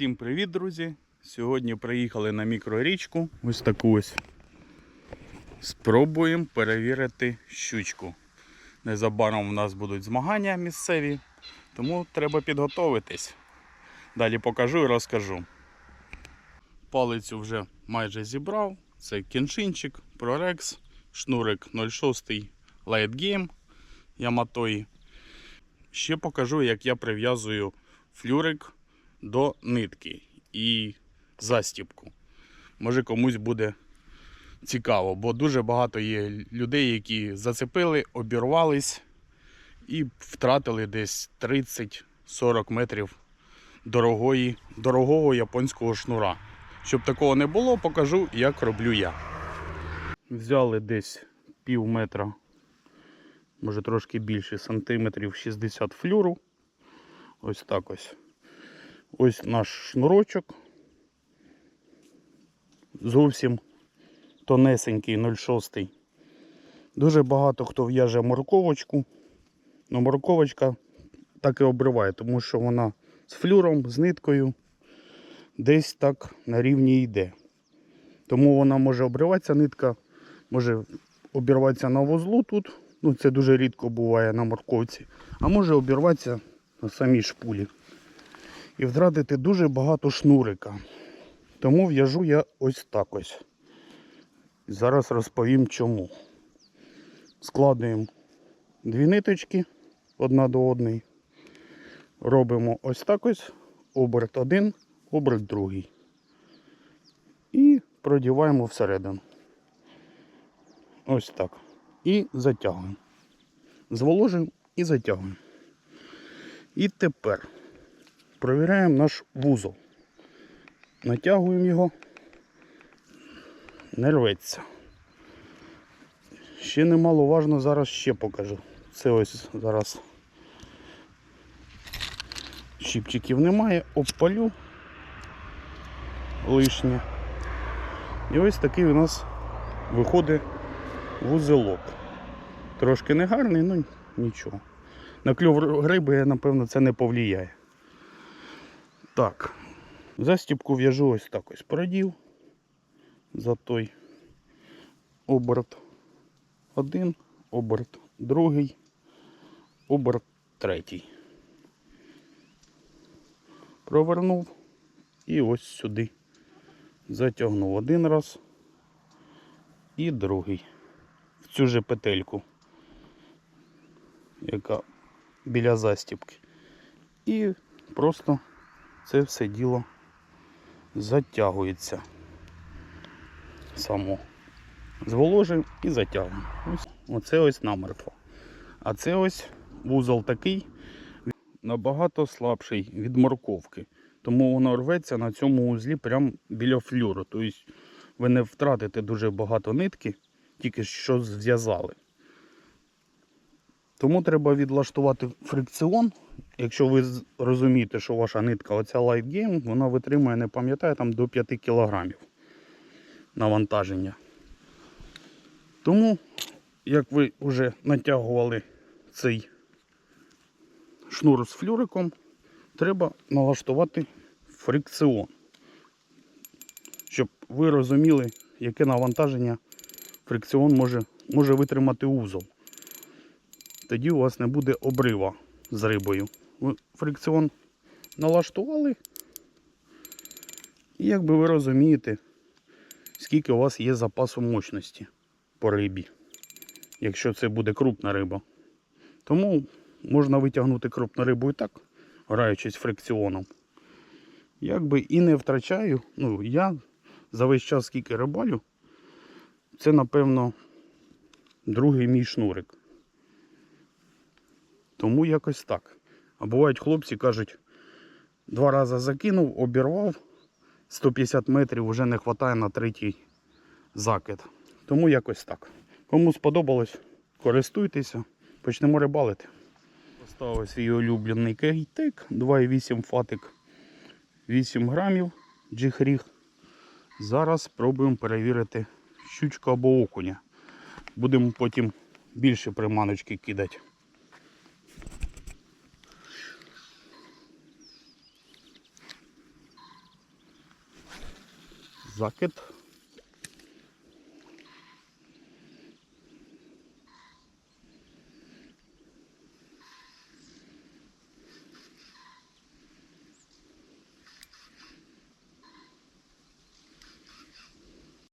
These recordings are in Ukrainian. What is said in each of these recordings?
Всім привіт, друзі! Сьогодні приїхали на мікрорічку. Ось таку ось. Спробуємо перевірити щучку. Незабаром у нас будуть змагання місцеві, тому треба підготовитись. Далі покажу і розкажу. Палицю вже майже зібрав. Це кіншинчик, прорекс, шнурик 06 Light Game Яматої. Ще покажу, як я прив'язую флюрик до нитки і застіпку. Може комусь буде цікаво, бо дуже багато є людей, які зацепили, обірвались і втратили десь 30-40 метрів дорогої, дорогого японського шнура. Щоб такого не було, покажу, як роблю я. Взяли десь пів метра, може трошки більше, сантиметрів 60 флюру. Ось так ось. Ось наш шнурочок. Зовсім тонесенький 0,6. Дуже багато хто в'яже морковочку. Но морковочка так і обриває, тому що вона з флюром, з ниткою десь так на рівні йде. Тому вона може обриватися нитка, може обірватися на вузлу тут. Ну, це дуже рідко буває на морковці. А може обірватися на самій шпулі і втратити дуже багато шнурика. Тому в'яжу я ось так ось. Зараз розповім чому. Складуємо дві ниточки одна до одної. Робимо ось так ось, оберт один, оберт другий. І продіваємо всередину. Ось так. І затягуємо. Зволожуємо і затягуємо. І тепер провіряємо наш вузол. Натягуємо його, не рветься. Ще немаловажно, зараз ще покажу. Це ось зараз щіпчиків немає, обпалю лишнє. І ось такий у нас виходить вузелок. Трошки негарний, ну нічого. На кльов риби, напевно, це не повлияє. Так, застіпку в'яжу ось так ось продів за той оберт один, оберт другий, оберт третій. Провернув і ось сюди затягнув один раз і другий в цю же петельку, яка біля застіпки. І просто це все діло затягується само. Зволожив і затягуємо. Ось оце ось намертво. А це ось вузол такий набагато слабший від морковки. Тому воно рветься на цьому узлі прямо біля флюру. Тобто ви не втратите дуже багато нитки, тільки що зв'язали. Тому треба відлаштувати фрикціон. Якщо ви розумієте, що ваша нитка, оця Light Game, вона витримує, не пам'ятаю, там до 5 кг навантаження. Тому, як ви вже натягували цей шнур з флюриком, треба налаштувати фрикціон. Щоб ви розуміли, яке навантаження фрикціон може, може витримати узол тоді у вас не буде обрива з рибою. Фрикціон налаштували. І якби ви розумієте, скільки у вас є запасу мощності по рибі, якщо це буде крупна риба. Тому можна витягнути крупну рибу і так, граючись фрикціоном. Якби і не втрачаю, ну я за весь час, скільки рибалю, це напевно другий мій шнурик. Тому якось так. А бувають хлопці кажуть, два рази закинув, обірвав, 150 метрів вже не вистачає на третій закид. Тому якось так. Кому сподобалось, користуйтеся, почнемо рибалити. Поставив свій улюблений кейтек, 2,8 фатик, 8 грамів джихріг. Зараз спробуємо перевірити щучку або окуня. Будемо потім більше приманочки кидати. Закид.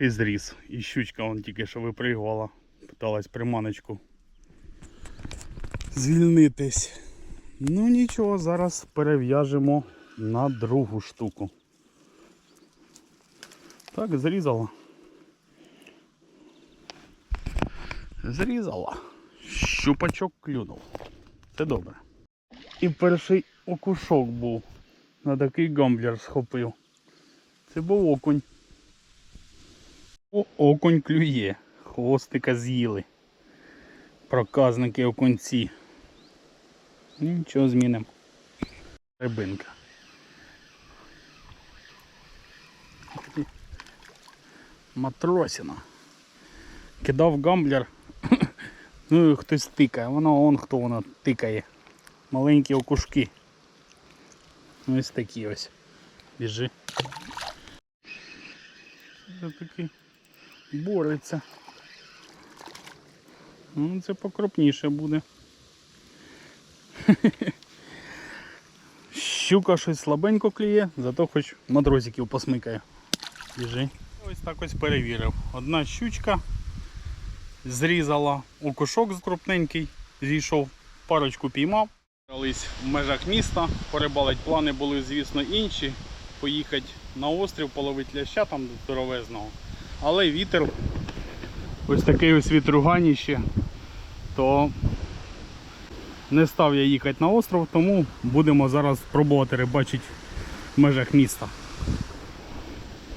І зріс. І щучка вон тільки що випригувала. Питалась приманочку звільнитись. Ну нічого, зараз перев'яжемо на другу штуку. Так, зрізала. Зрізала. Щупачок клюнув. Це добре. І перший окушок був. На такий гамблер схопив. Це був окунь. О, окунь клює. Хвостика з'їли. Проказники окунці. Нічого змінимо. Рибинка. Матросіна. Кидав гамблер. ну хтось тикає. Воно он хто воно тикає. Маленькі окушки. Ось такі ось. Біжи. Це такий бореться. Ну, це покрупніше буде. Щука щось слабенько клює, зато хоч матросиків посмикає. Біжи. Ось так ось перевірив. Одна щучка зрізала окушок крупненький, зійшов, парочку піймав. Брались в межах міста, порибалить плани були, звісно, інші. Поїхати на острів, половити ляща там здоровезного. Але вітер, ось такий ось вітруганіще, то не став я їхати на остров, тому будемо зараз пробувати рибачити в межах міста.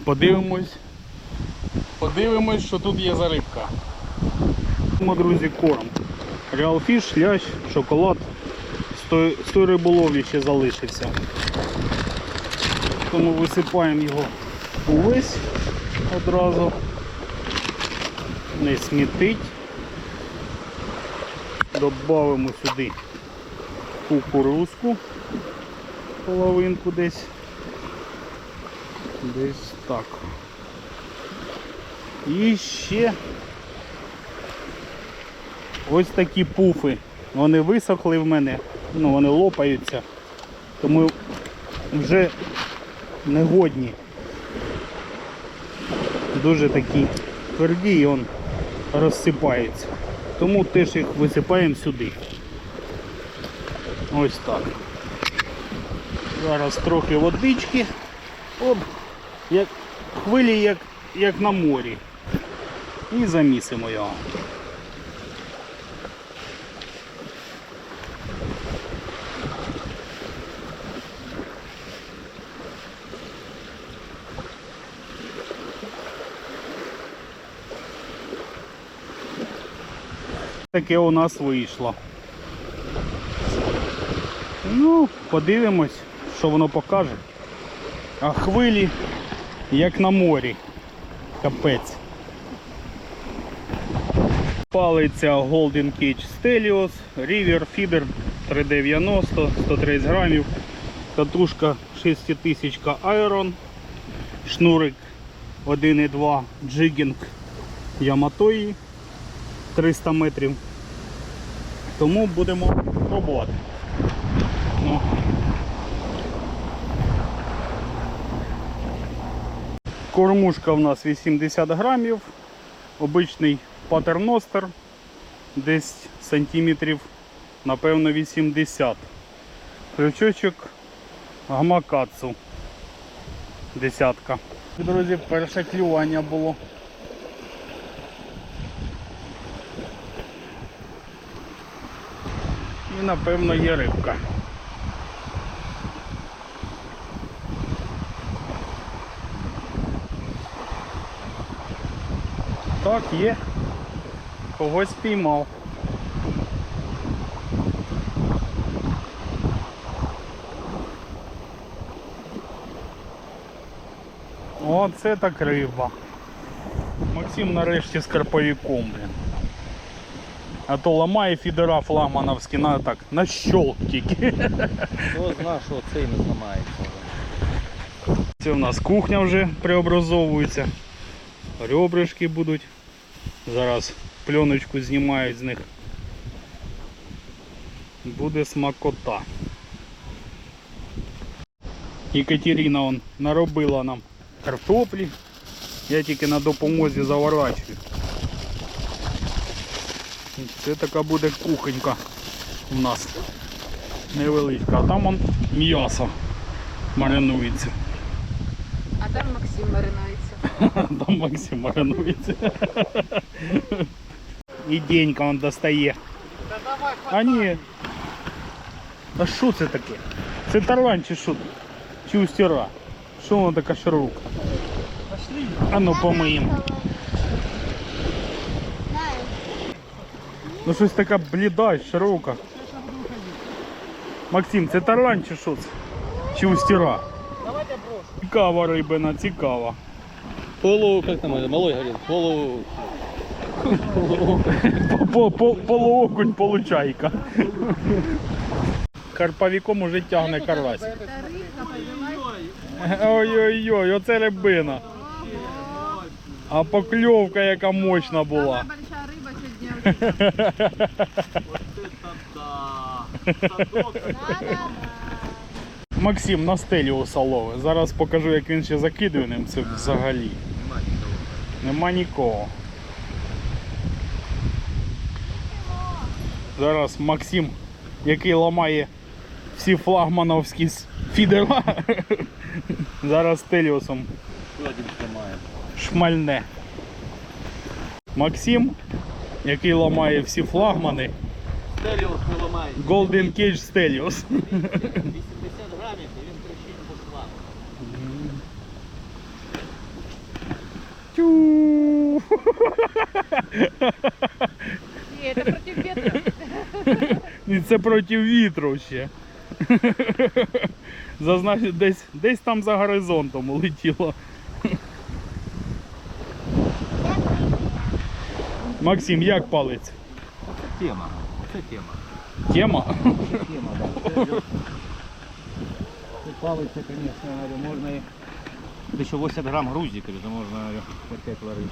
Подивимось. Подивимось, що тут є за рибка. Друзі, корм. Реалфіш, лящ, шоколад. З той, риболовлі ще залишився. Тому висипаємо його увесь одразу. Не смітить. Добавимо сюди кукурузку, половинку десь. Десь так. І ще ось такі пуфи. Вони висохли в мене, ну вони лопаються, тому вже негодні. Дуже такі тверді і он розсипаються. Тому теж їх висипаємо сюди. Ось так. Зараз трохи водички. Оп, як хвилі, як, як на морі. І замісимо його. Таке у нас вийшло. Ну, подивимось, що воно покаже. А хвилі, як на морі. Капець. Палиця Golden Cage Stelios, River Feeder 390, 130 грамів, катушка 6000 Iron, шнурик 1,2 джигінг Яматої 300 метрів. Тому будемо пробувати. Ну. Кормушка в нас 80 грамів, обичний патерностер, десь сантиметрів, напевно, 80. Крючочок гамакацу. Десятка. Друзі, перше клювання було. І напевно є рибка. Так, є. Когось піймав. Оце так риба. Максим нарешті з карповиком, блін. А то ламає фідера флагмановські на так, на щолк тільки. Хто знає, що цей не зламається. Це у нас кухня вже преобразовується. Ребришки будуть. Зараз пленочку знімають з них. Буде смакота. Екатерина он наробила нам картоплі. Я тільки на допомозі заворачую. Це така буде кухонька у нас невеличка. А там он м'ясо маринується. А там Максим маринується. Там Максим маринується. І денька он достає. А ні. А що це таке? Це тарлан чи що? Чи устіра? Що воно така широка? А ну помиємо. Ну щось така бліда, і широка. Максим, це тарлан чи що це? Чи устіра? Цікава рибина, цікава. Полу, как там это, малой говорил, полу... По- по- Полуокунь получайка. Карпавіком уже тягне карась. Ой-ой-ой, оце рибина. А покльовка яка мощна була. Максим на стелі у солови. Зараз покажу, як він ще закидує ним це взагалі. Нема нікого. Зараз Максим, який ламає всі флагмановські фідера, зараз Теліусом шмальне. Максим, який ламає всі флагмани, Стеліус не ламає. Golden Cage Stelios. 80 грамів і він кричить по швам. Тю. Не, это против ветра. І це проти вітру ще. Зазначить, десь, десь там за горизонтом улетіло. Максим, як палець? Це тема. Це тема. Тема? Тема, да. Це палиця, звісно, говорю, можна і... Тут ще 80 грамм грузика, то можна говорю, опять ловить.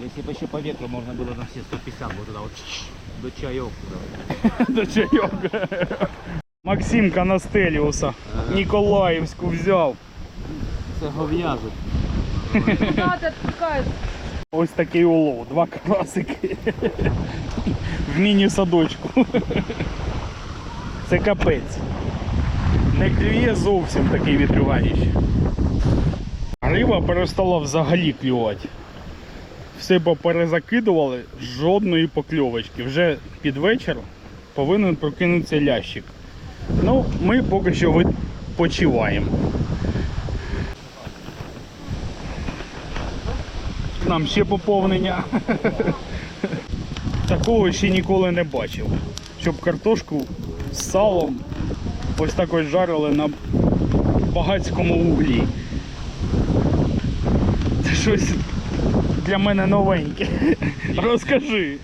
Если бы еще по ветру можно было на все 150 вот туда вот до туда. До чайок. Максимка на Стеліуса. Ніколаївську взяв. Це отпускать. Ось такий улов. Два карасики. В міні-садочку. Це капець. Не клює зовсім такий вітрюганіч. Риба перестала взагалі клювати. Все поперезакидували, жодної покльовочки. Вже під вечір повинен прокинутися лящик. Ну, ми поки що відпочиваємо. Нам ще поповнення. Такого ще ніколи не бачив. Щоб картошку з салом ось так ось жарили на багатському углі. Це щось для мене новеньке. Розкажи.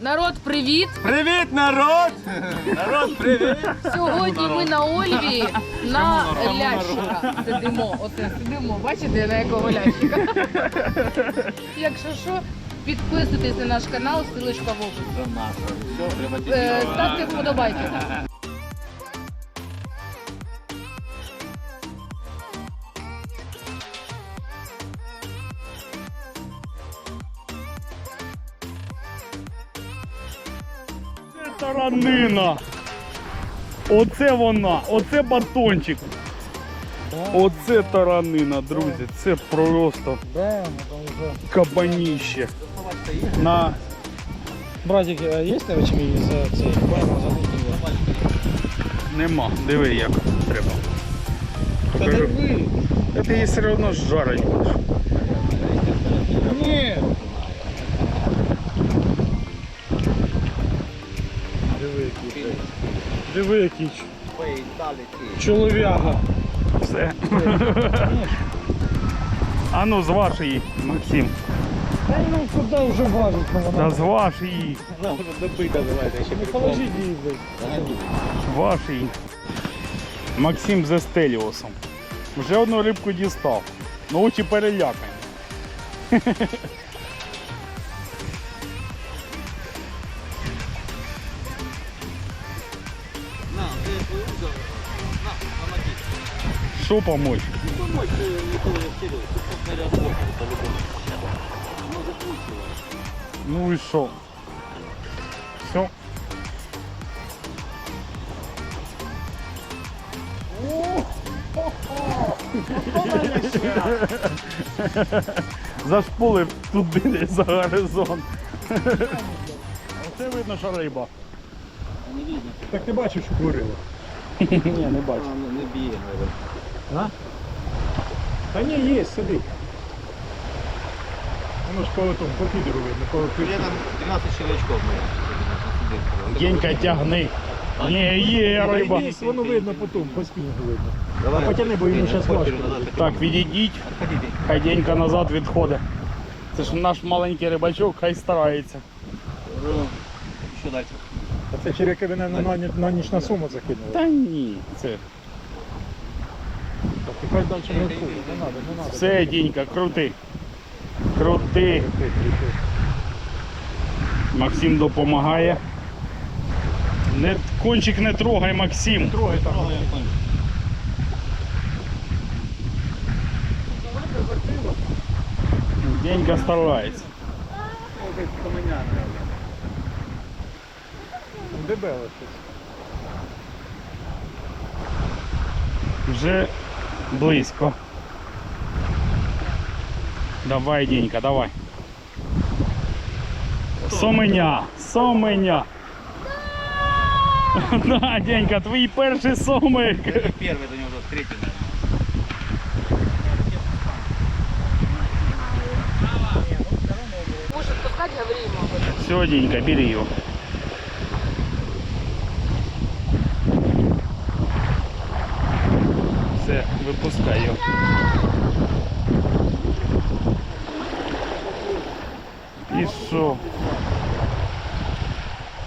Народ, привіт! Привіт, народ! Народ, привіт! Сьогодні ми на Ольві на лящика сидимо. Оце сидимо, бачите, на якого лящика. Якщо що, підписуйтесь на наш канал, ссылочка в описі. Е, Ставте вподобайки. Це таранина. Оце вона, оце батончик. Оце таранина, друзі. Це просто кабаніще. На Братик, а есть на очки за цей? Нема. Диви як треба. Покажу. Та ти її все одно жарить будеш. Ні. Диви який. Чолов'яга. Все. А ну, зваж її, Максим. Та ну куди вже важить, ну Та зваж її. Вона вже добита, давайте, ще Ну положіть її. Ваш її. Максим з Естеліосом. Вже одну рибку дістав. Ну очі перелякані. Що помочь? Ну, помочь. Ну. Ну і що? Все. Зашпулив туди за горизонт. Оце видно, що риба. Не видно. Так ти бачив, що творило? Ні, не бачу. Ну, не б'є, наверное. А? Та ні, є, сиди. Воно ж по тому, по підеру видно, по Я там 12 щелчков ми. Генька тягни. Ні, є риба. Є, воно видно по тому, по спінгу видно. Давай, А потягни, бо йому щас важко. Так, відійдіть. Хай Денька назад відходить. Це ж наш маленький рибачок, хай старається. Що далі? А це черяки мене на, на, на ніч на суму закинули. Та ні, це Хай далі не відходить, не треба, не треба. все, Дінька, крути. Крути. Максим допомагає. Не, кончик не трогай, Максим. Трогай там. Денька старається. Дебело щось. Вже близько. Давай, Денька, давай. Соменя, соменя. На, Денька, твій перший сомик. Первый до него уже третий, наверное. Можешь отпускать, говори ему об этом. Все, Денька, бери его. Все, випускай його. Пішов.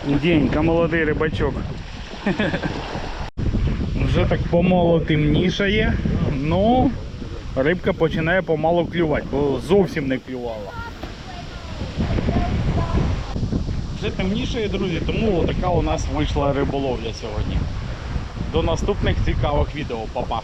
Денька, молодий рибачок. Вже так помало темнішає, ну рибка починає помало клювати, бо зовсім не клювала. Вже темнішає, друзі, тому така у нас вийшла риболовля сьогодні. До наступних цікавих відео, Па-па!